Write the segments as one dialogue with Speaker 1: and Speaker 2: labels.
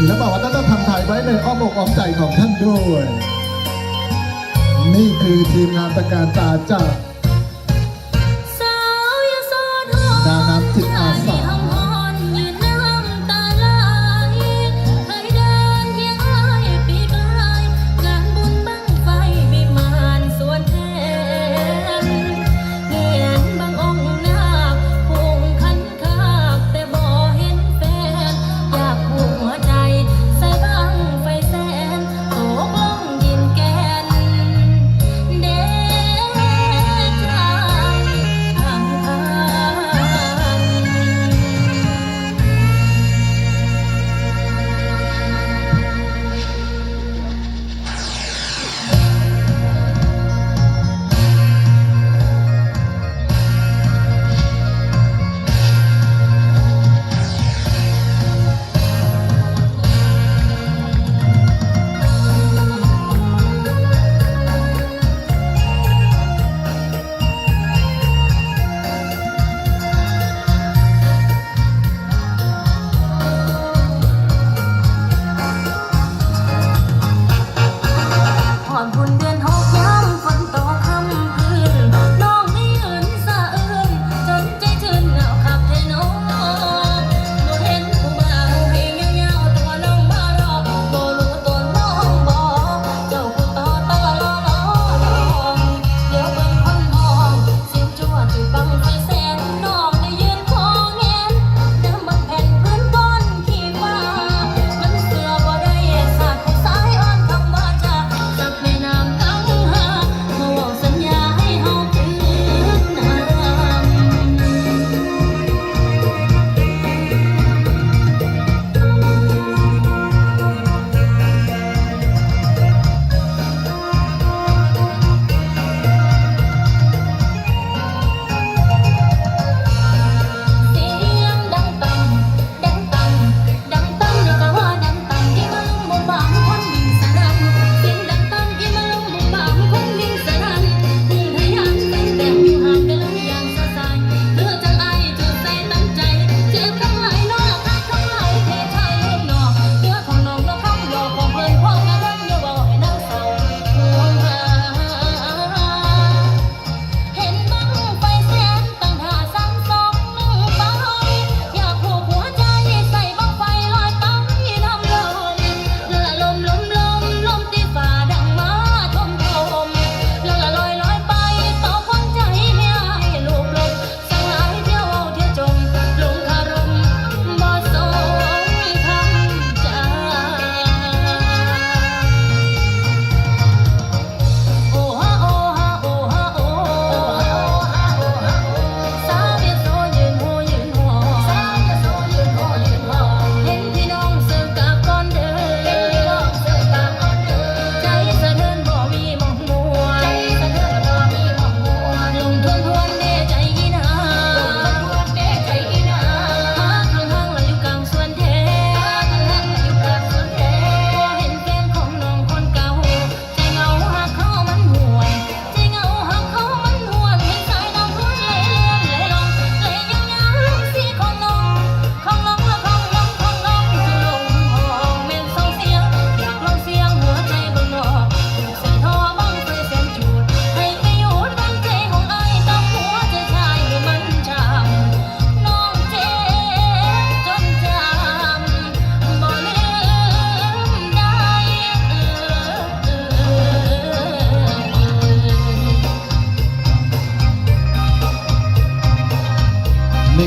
Speaker 1: ศิลปวัฒนธรรมไทยไว้ในอ้อมอกอ้อมใจของท่านด้วย นี่คือทีมงานประการตาจาก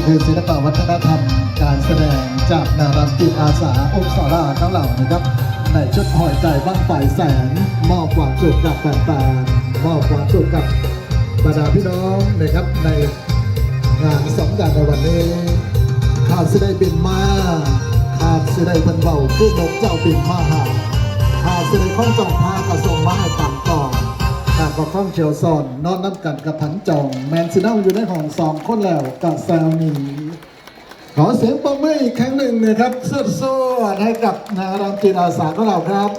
Speaker 2: คือศิลปวั
Speaker 1: ฒนธรรมการแสดงจากนารำจิตอาสาองค์สาราทั้งเหล่านะครับในชุดหอยใจบ้างไฟแสน มอบความสุขกับแฟนๆมอบความสุขกับบรรดาพี่น้องนะครับในงานสำคัญในวันนี้ข้าสิได้บินมาข้าสิได้พันเบาขึ้นนกเจ้าบินมาหาข้าสิได้ข้องจองพากระทรงมาให้ต่างต่อ หากว่ข้องเขียวซอนนอนน้ำกันกับผันจ่อง แมนซินัลอยู่ในห้องสองคนแล้วกับแซลนีขอเสียงปรบมืออีกครั้งหนึ่งนะครับสุดๆให้กับนารังจีนอาสาของเราครับ